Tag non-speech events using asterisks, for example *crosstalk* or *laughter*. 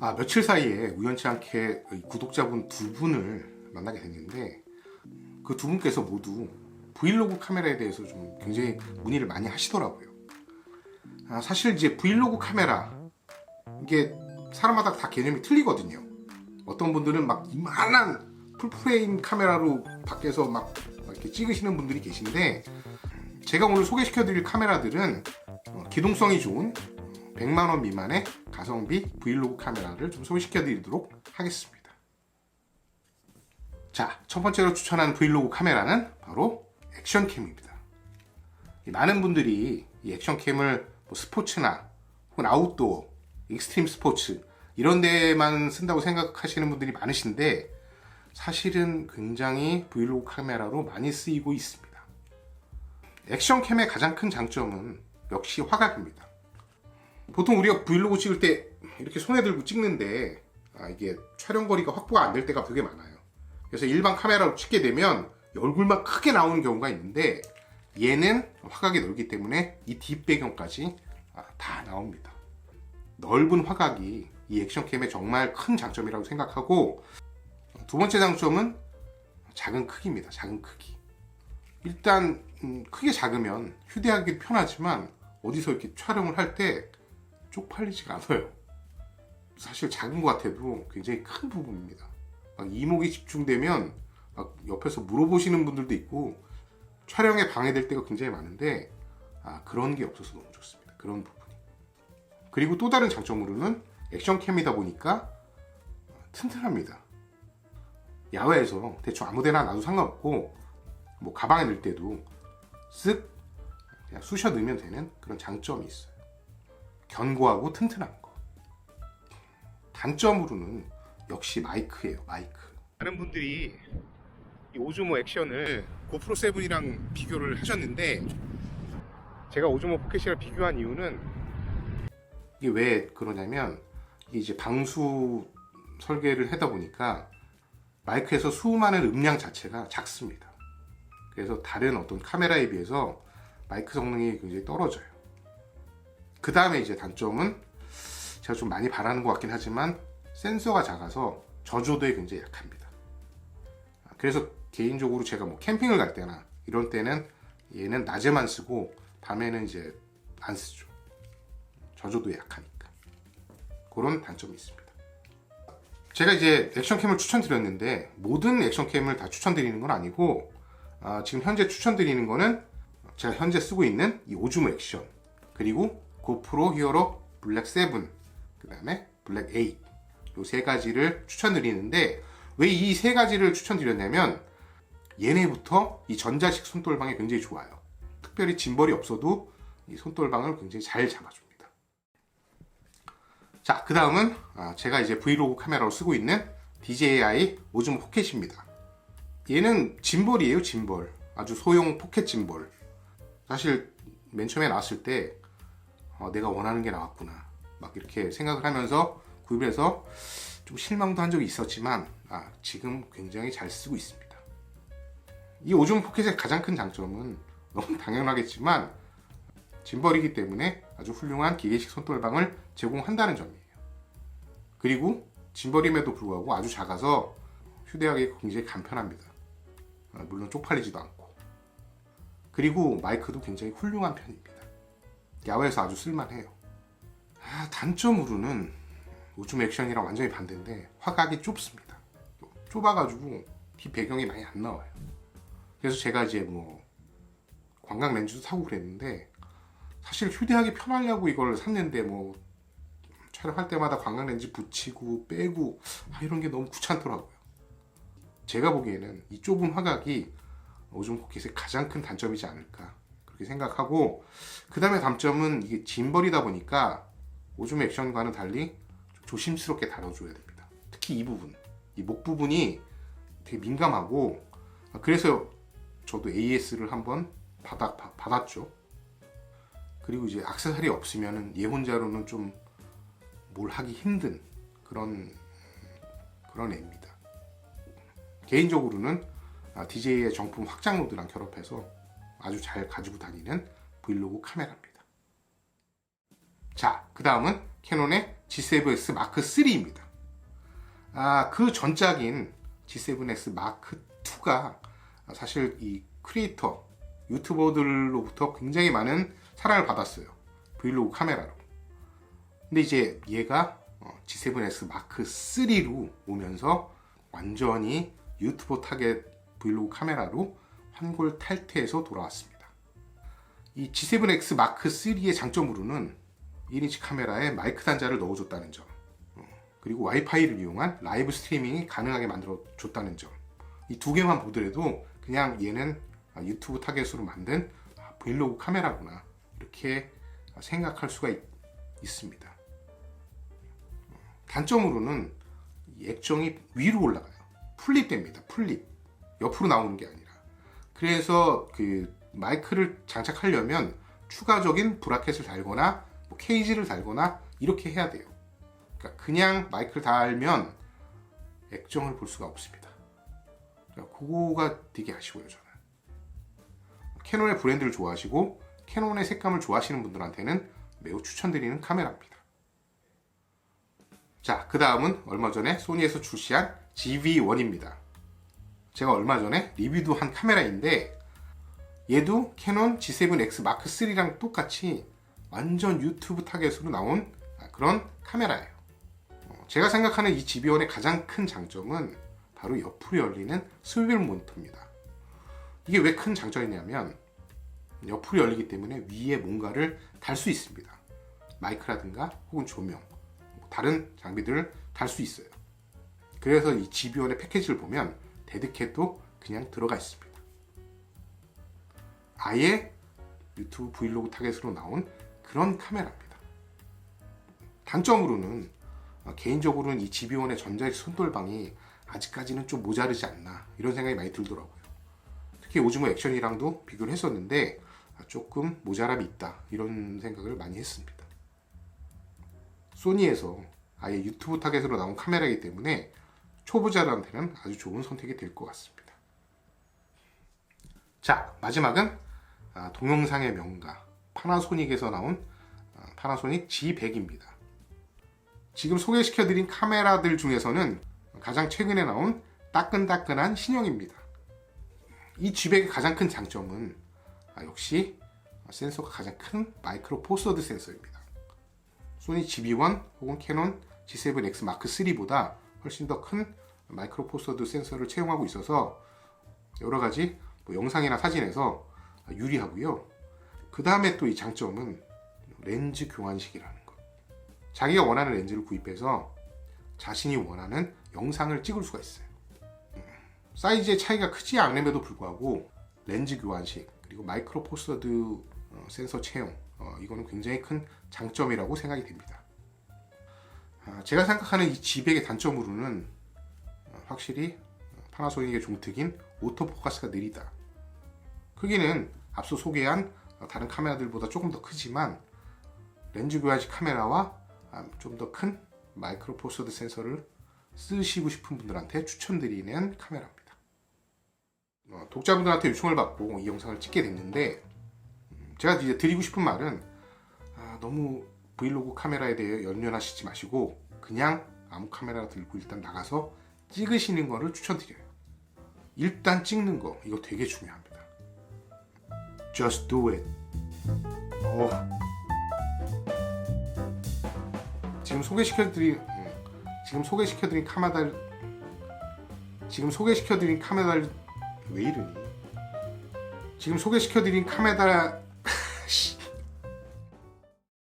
아, 며칠 사이에 우연치 않게 이 구독자분 두 분을 만나게 됐는데 그 두 분께서 모두 브이로그 카메라에 대해서 좀 굉장히 문의를 많이 하시더라고요. 아, 사실 이제 브이로그 카메라 이게 사람마다 다 개념이 틀리거든요. 어떤 분들은 막 이만한 풀프레임 카메라로 밖에서 막 이렇게 찍으시는 분들이 계신데 제가 오늘 소개시켜드릴 카메라들은 어, 기동성이 좋은 100만 원 미만의 가성비 브이로그 카메라를 좀 소개시켜 드리도록 하겠습니다. 자, 첫 번째로 추천한 브이로그 카메라는 바로 액션캠입니다. 이 많은 분들이 이 액션캠을 뭐 스포츠나 혹은 아웃도어, 익스트림 스포츠 이런 데만 쓴다고 생각하시는 분들이 많으신데 사실은 굉장히 브이로그 카메라로 많이 쓰이고 있습니다. 액션캠의 가장 큰 장점은 역시 화각입니다. 보통 우리가 브이로그 찍을 때 이렇게 손에 들고 찍는데 아, 이게 촬영 거리가 확보가 안 될 때가 되게 많아요. 그래서 일반 카메라로 찍게 되면 얼굴만 크게 나오는 경우가 있는데 얘는 화각이 넓기 때문에 이 뒷배경까지 아, 다 나옵니다. 넓은 화각이 이 액션캠의 정말 큰 장점이라고 생각하고 두 번째 장점은 작은 크기입니다. 작은 크기. 일단 음, 크게 작으면 휴대하기 편하지만 어디서 이렇게 촬영을 할 때 쪽팔리지가 않아요. 사실 작은 것 같아도 굉장히 큰 부분입니다. 막 이목이 집중되면 막 옆에서 물어보시는 분들도 있고 촬영에 방해될 때가 굉장히 많은데 아, 그런 게 없어서 너무 좋습니다. 그런 부분이. 그리고 또 다른 장점으로는 액션캠이다 보니까 튼튼합니다. 야외에서 대충 아무데나 놔도 상관없고 뭐 가방에 넣을 때도 쓱 그냥 쑤셔 넣으면 되는 그런 장점이 있어요. 견고하고 튼튼한 거. 단점으로는 역시 마이크예요. 마이크. 많은 분들이 이 오즈모 액션을 고프로 7이랑 비교를 하셨는데 제가 오즈모 포켓이랑 비교한 이유는 이게 왜 그러냐면 이제 방수 설계를 하다 보니까 마이크에서 수많은 음량 자체가 작습니다. 그래서 다른 어떤 카메라에 비해서 마이크 성능이 굉장히 떨어져요. 그 다음에 이제 단점은 제가 좀 많이 바라는 것 같긴 하지만 센서가 작아서 저조도에 굉장히 약합니다. 그래서 개인적으로 제가 뭐 캠핑을 갈 때나 이런 때는 얘는 낮에만 쓰고 밤에는 이제 안 쓰죠. 저조도에 약하니까. 그런 단점이 있습니다. 제가 이제 액션캠을 추천드렸는데 모든 액션캠을 다 추천드리는 건 아니고 아, 지금 현재 추천드리는 거는 제가 현재 쓰고 있는 이 오즈모 액션 그리고 고프로 히어로 블랙 7 그 다음에 블랙 8이세 가지를 추천드리는데 왜 이 세 가지를 추천드렸냐면 얘네부터 이 전자식 손돌방이 굉장히 좋아요. 특별히 짐벌이 없어도 이 손돌방을 굉장히 잘 잡아줍니다. 자, 그 다음은 제가 이제 브이로그 카메라로 쓰고 있는 DJI 오즈모 포켓입니다. 얘는 짐벌이에요, 짐벌. 아주 소형 포켓 짐벌. 사실 맨 처음에 나왔을 때 어, 내가 원하는 게 나왔구나. 막 이렇게 생각을 하면서 구입을 해서 좀 실망도 한 적이 있었지만 아, 지금 굉장히 잘 쓰고 있습니다. 이 오즈모 포켓의 가장 큰 장점은 *laughs* 너무 당연하겠지만 짐벌이기 때문에 아주 훌륭한 기계식 손돌방을 제공한다는 점이에요. 그리고 짐벌임에도 불구하고 아주 작아서 휴대하기 굉장히 간편합니다. 아, 물론 쪽팔리지도 않고. 그리고 마이크도 굉장히 훌륭한 편입니다. 야외에서 아주 쓸만해요. 아, 단점으로는 요즘 액션이랑 완전히 반대인데 화각이 좁습니다. 좁아가지고 뒤 배경이 많이 안 나와요. 그래서 제가 이제 뭐 관광 렌즈도 사고 그랬는데 사실 휴대하기 편하려고 이걸 샀는데 뭐 촬영할 때마다 관광 렌즈 붙이고 빼고 아, 이런 게 너무 귀찮더라고요. 제가 보기에는 이 좁은 화각이 오줌 포켓의 가장 큰 단점이지 않을까 그렇게 생각하고 그 다음에 단점은 이게 짐벌이다 보니까 오줌 액션과는 달리 좀 조심스럽게 다뤄줘야 됩니다. 특히 이 부분, 이 목 부분이 되게 민감하고 아, 그래서 저도 AS를 한번 받아, 받- 받았죠. 그리고 이제 악세사리 없으면은 얘 혼자로는 좀 뭘 하기 힘든 그런 그런 애입니다. 개인적으로는 DJ의 정품 확장 모드랑 결합해서 아주 잘 가지고 다니는 브이로그 카메라입니다. 자, 그 다음은 캐논의 G7X 마크 3입니다. 아, 그 전작인 G7X 마크 2가 사실 이 크리에이터 유튜버들로부터 굉장히 많은 사랑을 받았어요. 브이로그 카메라로. 근데 이제 얘가 어, G7S 마크 3로 오면서 완전히 유튜버 타겟 브이로그 카메라로 환골탈태해서 돌아왔습니다. 이 G7X 마크 3의 장점으로는 1인치 카메라에 마이크 단자를 넣어줬다는 점, 어, 그리고 와이파이를 이용한 라이브 스트리밍이 가능하게 만들어줬다는 점. 이 두 개만 보더라도 그냥 얘는 아, 유튜브 타겟으로 만든 아, 브이로그 카메라구나 이렇게 생각할 수가 있, 있습니다. 단점으로는 이 액정이 위로 올라가요. 플립됩니다. 플립. 옆으로 나오는 게 아니라. 그래서 그 마이크를 장착하려면 추가적인 브라켓을 달거나 뭐 케이지를 달거나 이렇게 해야 돼요. 그러니까 그냥 마이크를 달면 액정을 볼 수가 없습니다. 그러니까 그거가 되게 아쉬워요, 저는. 캐논의 브랜드를 좋아하시고 캐논의 색감을 좋아하시는 분들한테는 매우 추천드리는 카메라입니다. 자, 그 다음은 얼마 전에 소니에서 출시한 GV1입니다. 제가 얼마 전에 리뷰도 한 카메라인데 얘도 캐논 G7X 마크 3랑 똑같이 완전 유튜브 타겟으로 나온 그런 카메라예요. 어, 제가 생각하는 이 GV1의 가장 큰 장점은 바로 옆으로 열리는 스위벨 모니터입니다. 이게 왜 큰 장점이냐면 옆으로 열리기 때문에 위에 뭔가를 달 수 있습니다. 마이크라든가 혹은 조명, 뭐 다른 장비들을 달 수 있어요. 그래서 이 GV1의 패키지를 보면 데드캣도 그냥 들어가 있습니다. 아예 유튜브 브이로그 타겟으로 나온 그런 카메라입니다. 단점으로는 어, 개인적으로는 이 GV1의 전자식 손돌방이 아직까지는 좀 모자르지 않나 이런 생각이 많이 들더라고요. 특히 오즈모 액션이랑도 비교를 했었는데 아, 조금 모자람이 있다 이런 생각을 많이 했습니다. 소니에서 아예 유튜브 타겟으로 나온 카메라이기 때문에 초보자들한테는 아주 좋은 선택이 될 것 같습니다. 자 마지막은 아, 동영상의 명가 파나소닉에서 나온 아, 파나소닉 G100입니다. 지금 소개시켜드린 카메라들 중에서는 가장 최근에 나온 따끈따끈한 신형입니다. 이 G100의 가장 큰 장점은 아, 역시 센서가 가장 큰 마이크로 포스워드 센서입니다. 소니 GB1 혹은 캐논 G7X 마크 3보다 훨씬 더 큰 마이크로 포스워드 센서를 채용하고 있어서 여러 가지 뭐 영상이나 사진에서 유리하고요. 그 다음에 또 이 장점은 렌즈 교환식이라는 것. 자기가 원하는 렌즈를 구입해서 자신이 원하는 영상을 찍을 수가 있어요. 음, 사이즈의 차이가 크지 않음에도 불구하고 렌즈 교환식 그리고 마이크로 포스워드 어, 센서 채용 어, 이거는 굉장히 큰 장점이라고 생각이 됩니다. 아, 제가 생각하는 이 G100의 단점으로는 어, 확실히 파나소닉의 종특인 오토포커스가 느리다. 크기는 앞서 소개한 어, 다른 카메라들보다 조금 더 크지만 렌즈 교환식 카메라와 아, 좀더 큰 마이크로 포스워드 센서를 쓰시고 싶은 분들한테 추천드리는 카메라입니다. 어, 독자분들한테 요청을 받고 이 영상을 찍게 됐는데 음, 제가 이제 드리고 싶은 말은 아, 너무 브이로그 카메라에 대해 연연하시지 마시고 그냥 아무 카메라 들고 일단 나가서 찍으시는 거를 추천드려요. 일단 찍는 거 이거 되게 중요합니다. Just do it. 어. 지금 소개시켜드린 음, 지금 소개시켜드린 카메라 지금 소개시켜드린 카메라 왜 이러니? 지금 소개시켜드린 카메라 *laughs* 씨.